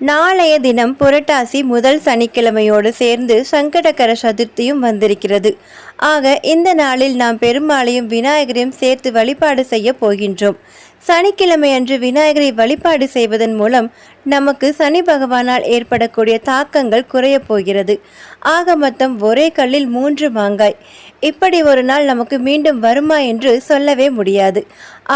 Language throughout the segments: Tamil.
நாளைய தினம் புரட்டாசி முதல் சனிக்கிழமையோடு சேர்ந்து சங்கடகர சதுர்த்தியும் வந்திருக்கிறது. ஆக இந்த நாளில் நாம் பெருமாளையும் விநாயகரையும் சேர்த்து வழிபாடு செய்ய போகின்றோம். சனிக்கிழமை அன்று விநாயகரை வழிபாடு செய்வதன் மூலம் நமக்கு சனி பகவானால் ஏற்படக்கூடிய தாக்கங்கள் குறையப் போகிறது. ஆக மொத்தம் ஒரே கல்லில் மூன்று மாங்காய். இப்படி ஒரு நாள் நமக்கு மீண்டும் வருமா என்று சொல்லவே முடியாது.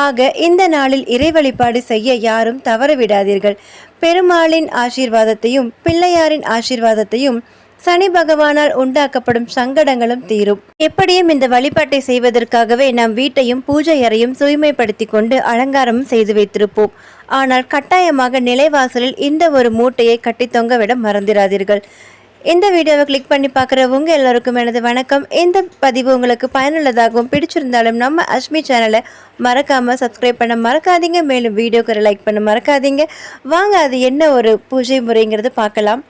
ஆக இந்த நாளில் இறை வழிபாடு செய்ய யாரும் தவறவிடாதீர்கள். பெருமாளின் ஆசீர்வாதத்தையும் பிள்ளையாரின் ஆசீர்வாதத்தையும் சனி பகவானால் உண்டாக்கப்படும் சங்கடங்களும் தீரும். எப்படியும் இந்த வழிபாட்டை செய்வதற்காகவே நாம் வீட்டையும் பூஜை அறையும் தூய்மைப்படுத்தி கொண்டு அலங்காரமும் செய்து வைத்திருப்போம். ஆனால் கட்டாயமாக நிலைவாசலில் இந்த ஒரு மூட்டையை கட்டி தொங்கவிட மறந்திராதீர்கள். இந்த வீடியோவை கிளிக் பண்ணி பார்க்குறவங்க எல்லாருக்கும் எனது வணக்கம். இந்த பதிவு உங்களுக்கு பயனுள்ளதாகவும் பிடிச்சிருந்தாலும் நம்ம அஷ்மி சேனலை மறக்காமல் சப்ஸ்கிரைப் பண்ண மறக்காதீங்க. மேலும் வீடியோக்கு லைக் பண்ண மறக்காதீங்க. வாங்க அது என்ன ஒரு பூஜை முறைங்கிறது பார்க்கலாம்.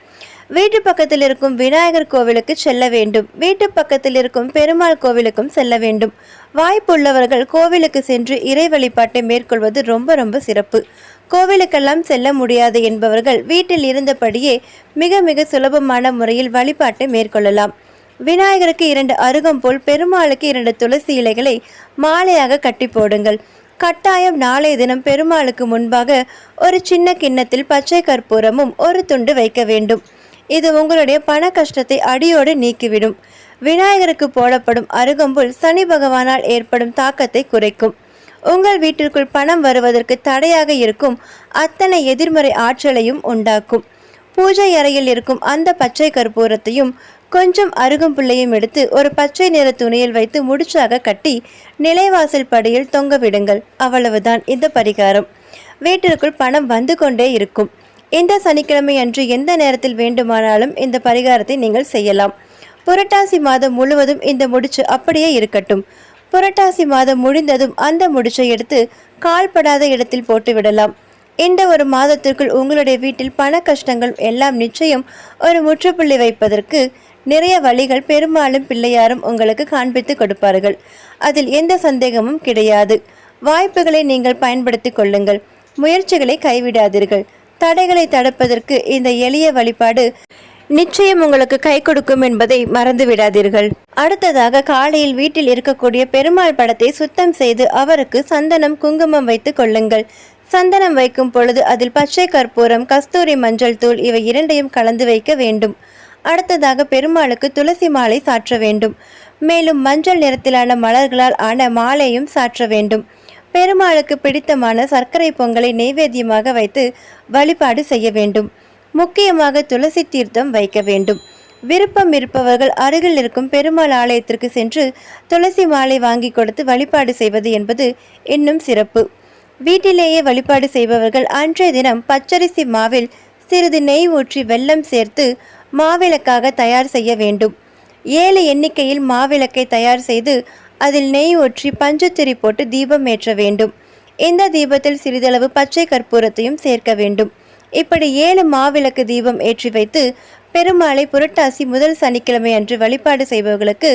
வீட்டு பக்கத்தில் இருக்கும் விநாயகர் கோவிலுக்கு செல்ல வேண்டும். வீட்டு பக்கத்தில் இருக்கும் பெருமாள் கோவிலுக்கும் செல்ல வேண்டும். வாய்ப்புள்ளவர்கள் கோவிலுக்கு சென்று இறை வழிபாட்டை மேற்கொள்வது ரொம்ப ரொம்ப சிறப்பு. கோவிலுக்கெல்லாம் செல்ல முடியாது என்பவர்கள் வீட்டில் இருந்தபடியே மிக மிக சுலபமான முறையில் வழிபாட்டை மேற்கொள்ளலாம். விநாயகருக்கு இரண்டு அருகம்போல் பெருமாளுக்கு இரண்டு துளசி இலைகளை மாலையாக கட்டி போடுங்கள். கட்டாயம் நாளைய தினம் பெருமாளுக்கு முன்பாக ஒரு சின்ன கிண்ணத்தில் பச்சை கற்பூரமும் ஒரு துண்டு வைக்க வேண்டும். இது உங்களுடைய பண கஷ்டத்தை அடியோடு நீக்கிவிடும். விநாயகருக்கு போடப்படும் அருகம்புல் சனி பகவானால் ஏற்படும் தாக்கத்தை குறைக்கும். உங்கள் வீட்டிற்குள் பணம் வருவதற்கு தடையாக இருக்கும் அத்தனை எதிர்மறை ஆற்றலையும் உண்டாக்கும். பூஜை அறையில் இருக்கும் அந்த பச்சை கற்பூரத்தையும் கொஞ்சம் அருகம்புள்ளையும் எடுத்து ஒரு பச்சை நிற துணியில் வைத்து முடிச்சாக கட்டி நிலைவாசல் படியில் தொங்க விடுங்கள். அவ்வளவுதான் இந்த பரிகாரம். வீட்டிற்குள் பணம் வந்து கொண்டே இருக்கும். இந்த சனிக்கிழமை அன்று எந்த நேரத்தில் வேண்டுமானாலும் இந்த பரிகாரத்தை நீங்கள் செய்யலாம். புரட்டாசி மாதம் முழுவதும் இந்த முடிச்சு அப்படியே இருக்கட்டும். புரட்டாசி மாதம் முடிந்ததும் அந்த முடிச்சை எடுத்து கால்படாத இடத்தில் போட்டு விடலாம். இந்த ஒரு மாதத்திற்குள் உங்களுடைய வீட்டில் பண கஷ்டங்கள் எல்லாம் நிச்சயம் ஒரு முற்றுப்புள்ளி வைப்பதற்கு நிறைய வழிகள் பெரும்பாலும் பிள்ளையாரும் உங்களுக்கு காண்பித்து கொடுப்பார்கள். அதில் எந்த சந்தேகமும் கிடையாது. வாய்ப்புகளை நீங்கள் பயன்படுத்தி கொள்ளுங்கள். முயற்சிகளை கைவிடாதீர்கள். தடைகளை தடுப்பதற்கு இந்த எளிய வழிபாடு நிச்சயம் உங்களுக்கு கை கொடுக்கும் என்பதை மறந்து விடாதீர்கள் அடுத்ததாக காலையில் வீட்டில் இருக்கக்கூடிய பெருமாள் படத்தை சுத்தம் செய்து அவருக்கு சந்தனம் குங்குமம் வைத்து கொள்ளுங்கள். சந்தனம் வைக்கும் பொழுது அதில் பச்சை கற்பூரம் கஸ்தூரி மஞ்சள் தூள் இவை இரண்டையும் கலந்து வைக்க வேண்டும். அடுத்ததாக பெருமாளுக்கு துளசி மாலை சாற்ற வேண்டும். மேலும் மஞ்சள் நிறத்திலான மலர்களால் ஆன மாலையும் சாற்ற வேண்டும். பெருமாளுக்கு பிடித்தமான சர்க்கரை பொங்கலை நெய்வேத்தியமாக வைத்து வழிபாடு செய்ய வேண்டும். முக்கியமாக துளசி தீர்த்தம் வைக்க வேண்டும். விருப்பம் இருப்பவர்கள் அருகில் இருக்கும் பெருமாள் ஆலயத்திற்கு சென்று துளசி மாலை வாங்கி கொடுத்து வழிபாடு செய்வது என்பது இன்னும் சிறப்பு. வீட்டிலேயே வழிபாடு செய்பவர்கள் அன்றைய தினம் பச்சரிசி மாவில் சிறிது நெய் ஊற்றி வெல்லம் சேர்த்து மாவிளக்காக தயார் செய்ய வேண்டும். ஏழு எண்ணிக்கையில் மாவிளக்கை தயார் செய்து அதில் நெய் ஊற்றி பஞ்சுத்திரி போட்டு தீபம் ஏற்ற வேண்டும். இந்த தீபத்தில் சிறிதளவு பச்சை கற்பூரத்தையும் சேர்க்க வேண்டும். இப்படி ஏழு மாவிளக்கு தீபம் ஏற்றி வைத்து பெருமாளை புரட்டாசி முதல் சனிக்கிழமை அன்று வழிபாடு செய்பவர்களுக்கு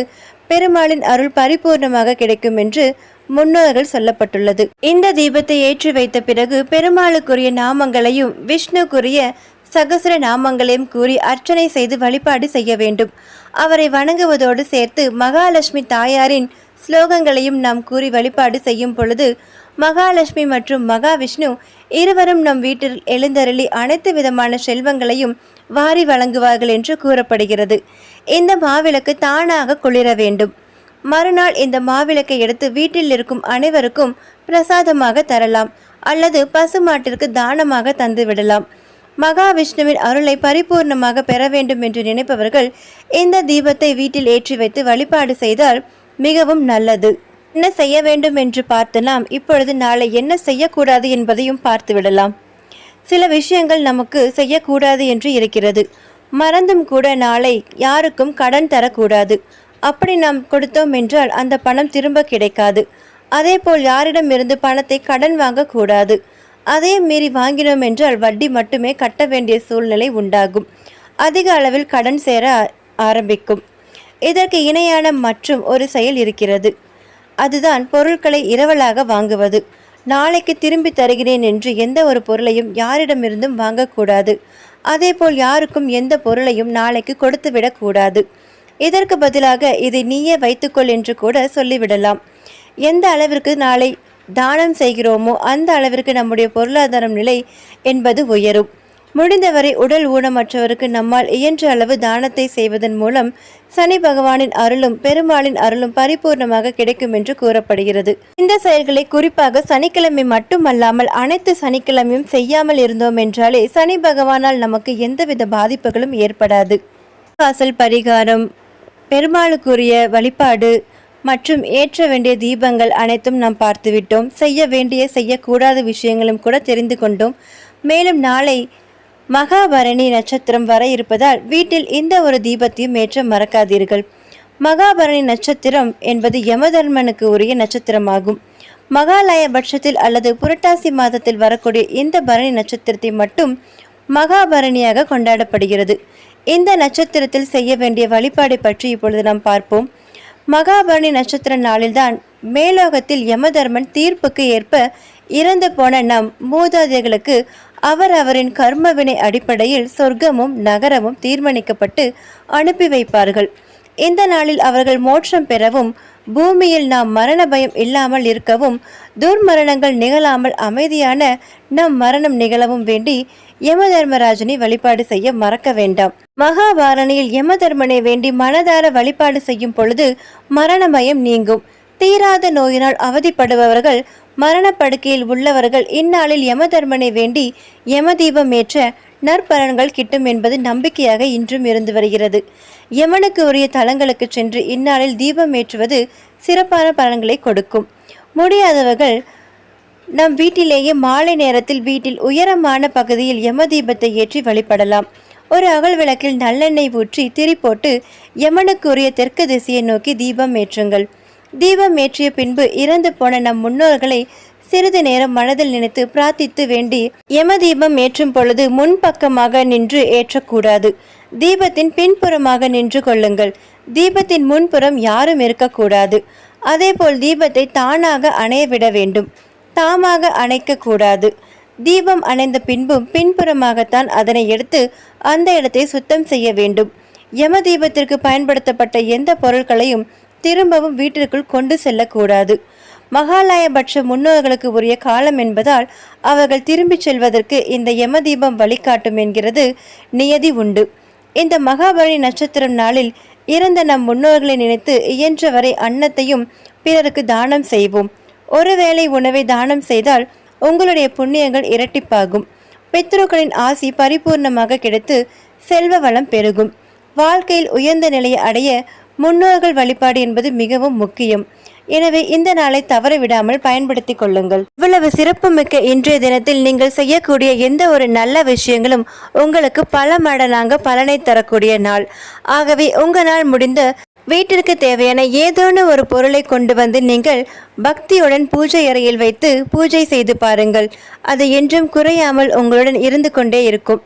பெருமாளின் அருள் பரிபூர்ணமாக கிடைக்கும் என்று முன்னோர்கள் சொல்லப்பட்டுள்ளது. இந்த தீபத்தை ஏற்றி வைத்த பிறகு பெருமாளுக்குரிய நாமங்களையும் விஷ்ணுக்குரிய சகசர நாமங்களையும் கூறி அர்ச்சனை செய்து வழிபாடு செய்ய வேண்டும். அவரை வணங்குவதோடு சேர்த்து மகாலட்சுமி தாயாரின் ஸ்லோகங்களையும் நாம் கூறி வழிபாடு செய்யும் பொழுது மகாலட்சுமி மற்றும் மகாவிஷ்ணு இருவரும் நம் வீட்டில் எழுந்தருளி அனைத்து விதமான செல்வங்களையும் வாரி வழங்குவார்கள் என்று கூறப்படுகிறது. இந்த மாவிளக்கு தானாக குளிர வேண்டும். மறுநாள் இந்த மாவிளக்கை எடுத்து வீட்டில் இருக்கும் அனைவருக்கும் பிரசாதமாக தரலாம். அல்லது பசுமாட்டிற்கு தானமாக தந்து விடலாம். மகாவிஷ்ணுவின் அருளை பரிபூர்ணமாக பெற வேண்டும் என்று நினைப்பவர்கள் இந்த தீபத்தை வீட்டில் ஏற்றி வைத்து வழிபாடு செய்தால் மிகவும் நல்லது. என்ன செய்ய வேண்டும் என்று பார்த்து நாம் இப்பொழுது நாளை என்ன செய்யக்கூடாது என்பதையும் பார்த்து விடலாம். சில விஷயங்கள் நமக்கு செய்யக்கூடாது என்று இருக்கிறது. மறந்தும் கூட நாளை யாருக்கும் கடன் தரக்கூடாது. அப்படி நாம் கொடுத்தோம் என்றால் அந்த பணம் திரும்ப கிடைக்காது. அதேபோல் யாரிடமிருந்து பணத்தை கடன் வாங்கக்கூடாது. அதே மீறி வாங்கினோம் என்றால் வட்டி மட்டுமே கட்ட வேண்டிய சூழ்நிலை உண்டாகும். அதிக அளவில் கடன் சேர ஆ- ஆரம்பிக்கும். இதற்கு இணையான மற்றும் ஒரு செயல் இருக்கிறது. அதுதான் பொருட்களை இரவலாக வாங்குவது. நாளைக்கு திரும்பி தருகிறேன் என்று எந்த ஒரு பொருளையும் யாரிடமிருந்தும் வாங்கக்கூடாது. அதேபோல் யாருக்கும் எந்த பொருளையும் நாளைக்கு கொடுத்து விடக்கூடாது இதற்கு பதிலாக இதை நீயே வைத்துக்கொள் என்று கூட சொல்லிவிடலாம். எந்த அளவிற்கு நாளை தானம் செய்கிறோமோ அந்த அளவிற்கு நம்முடைய பொருளாதாரம் நிலை என்பது உயரும். முடிந்தவரை உடல் ஊனமற்றவருக்கு நம்மால் இயன்ற அளவு தானத்தை செய்வதன் மூலம் சனி பகவானின் அருளும் பெருமாளின் அருளும் பரிபூர்ணமாக கிடைக்கும் என்று கூறப்படுகிறது. இந்த செயல்களை குறிப்பாக சனிக்கிழமை மட்டுமல்லாமல் அனைத்து சனிக்கிழமையும் செய்யாமல் இருந்தோம் என்றாலே சனி பகவானால் நமக்கு எந்தவித பாதிப்புகளும் ஏற்படாது. வாசல் பரிகாரம் பெருமாளுக்குரிய வழிபாடு மற்றும் ஏற்ற வேண்டிய தீபங்கள் அனைத்தும் நாம் பார்த்துவிட்டோம். செய்ய வேண்டிய செய்யக்கூடாத விஷயங்களும் கூட தெரிந்து கொண்டோம். மேலும் நாளை மகாபரணி நட்சத்திரம் வர இருப்பதால் வீட்டில் இந்த ஒரு தீபத்தையும் ஏற்ற மறக்காதீர்கள். மகாபரணி நட்சத்திரம் என்பது யமதர்மனுக்கு உரிய நட்சத்திரமாகும். மகாலய பட்சத்தில் அல்லது புரட்டாசி மாதத்தில் வரக்கூடிய இந்த பரணி நட்சத்திரத்தை மட்டும் மகாபரணியாக கொண்டாடப்படுகிறது. இந்த நட்சத்திரத்தில் செய்ய வேண்டிய வழிபாடு பற்றி இப்பொழுது நாம் பார்ப்போம். மகாபரணி நட்சத்திர நாளில்தான் மேலோகத்தில் யமதர்மன் தீர்ப்புக்கு ஏற்ப இறந்து போன நம் மூதாதையர்களுக்கு அவர் அவரின் கர்மவினை அடிப்படையில் சொர்க்கமும் நகரமும் தீர்மானிக்கப்பட்டு அனுப்பி வைப்பார்கள். இந்த நாளில் அவர்கள் மோட்சம் பெறவும் பூமியில் நாம் மரண பயம் இல்லாமல் இருக்கவும் துர்மரணங்கள் நிகழாமல் அமைதியான நம் மரணம் நிகழவும் வேண்டி யமதர்மராஜனை வழிபாடு செய்ய மறக்க வேண்டாம். மகாபாரணியில் யமதர்மனை வேண்டி மனதார வழிபாடு செய்யும் பொழுது மரண பயம் நீங்கும். தீராத நோயினால் அவதிப்படுபவர்கள் மரணப்படுக்கையில் உள்ளவர்கள் இந்நாளில் யமதர்மனை வேண்டி யமதீபம் ஏற்ற நற்பலன்கள் கிட்டும் என்பது நம்பிக்கையாக இன்றும் இருந்து வருகிறது. யமனுக்கு உரிய தலங்களுக்கு சென்று இந்நாளில் தீபம் ஏற்றுவது சிறப்பான பலன்களை கொடுக்கும். முடியாதவர்கள் நம் வீட்டிலேயே மாலை நேரத்தில் வீட்டில் உயரமான பகுதியில் யம தீபத்தை ஏற்றி வழிபடலாம். ஒரு அகல் விளக்கில் நல்லெண்ணெய் ஊற்றி திரி போட்டு யமனுக்குரிய தெற்கு திசையை நோக்கி தீபம் ஏற்றுங்கள். தீபம் ஏற்றிய பின்பு இறந்து போன நம் முன்னோர்களை சிறிது நேரம் மனதில் நினைத்து பிரார்த்தித்து வேண்டி யம தீபம் ஏற்றும் பொழுது முன்பக்கமாக நின்று ஏற்றக்கூடாது. தீபத்தின் பின்புறமாக நின்று கொள்ளுங்கள். தீபத்தின் முன்புறம் யாரும் இருக்கக்கூடாது. அதேபோல் தீபத்தை தானாக அணைய விட வேண்டும். தாமாக அணைக்கக்கூடாது தீபம் அணைந்த பின்பும் பின்புறமாகத்தான் அதனை எடுத்து அந்த இடத்தை சுத்தம் செய்ய வேண்டும். யம தீபத்திற்கு பயன்படுத்தப்பட்ட எந்த பொருட்களையும் திரும்பவும் வீட்டிற்குள் கொண்டு செல்லக்கூடாது. மகாலயபட்ச முன்னோர்களுக்கு உரிய காலம் என்பதால் அவர்கள் திரும்பிச் செல்வதற்கு இந்த யம தீபம் வழிகாட்டும் என்கிறது நியதி உண்டு. இந்த மகாபலி நட்சத்திரம் நாளில் இறந்த நம் முன்னோர்களை நினைத்து இயன்றவரை அன்னத்தையும் பிறருக்கு தானம் செய்வோம். ஒருவேளை உணவை தானம் செய்தால் உங்களுடைய புண்ணியங்கள் இரட்டிப்பாகும். பித்ருக்களின் ஆசி பரிபூர்ணமாக கிடைத்து செல்வ வளம் பெருகும். வாழ்க்கையில் உயர்ந்த நிலையை அடைய முன்னோர்கள் வழிபாடு என்பது மிகவும் முக்கியம். எனவே இந்த நாளை தவற விடாமல் பயன்படுத்தி கொள்ளுங்கள். இவ்வளவு சிறப்புமிக்க இன்றைய தினத்தில் நீங்கள் செய்யக்கூடிய எந்த ஒரு நல்ல விஷயங்களும் உங்களுக்கு பல மடனாக பலனை தரக்கூடிய நாள். ஆகவே உங்களால் முடிந்த வீட்டிற்கு தேவையான ஏதோன்னு ஒரு பொருளை கொண்டு வந்து நீங்கள் பக்தியுடன் பூஜை அறையில் வைத்து பூஜை செய்து பாருங்கள். அது என்றும் குறையாமல் உங்களுடன் இருந்து கொண்டே இருக்கும்.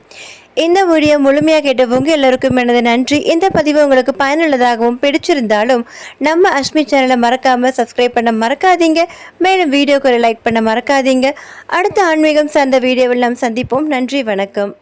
இந்த வீடியோ முழுமையாக கேட்டவங்க எல்லோருக்கும் எனது நன்றி. இந்த பதிவு உங்களுக்கு பயனுள்ளதாகவும் பிடிச்சிருந்தாலும் நம்ம அஷ்மி சேனலை மறக்காமல் சப்ஸ்கிரைப் பண்ண மறக்காதீங்க. மேலும் வீடியோக்கு லைக் பண்ண மறக்காதீங்க. அடுத்த ஆன்மீகம் சார்ந்த வீடியோவில் நாம் சந்திப்போம். நன்றி வணக்கம்.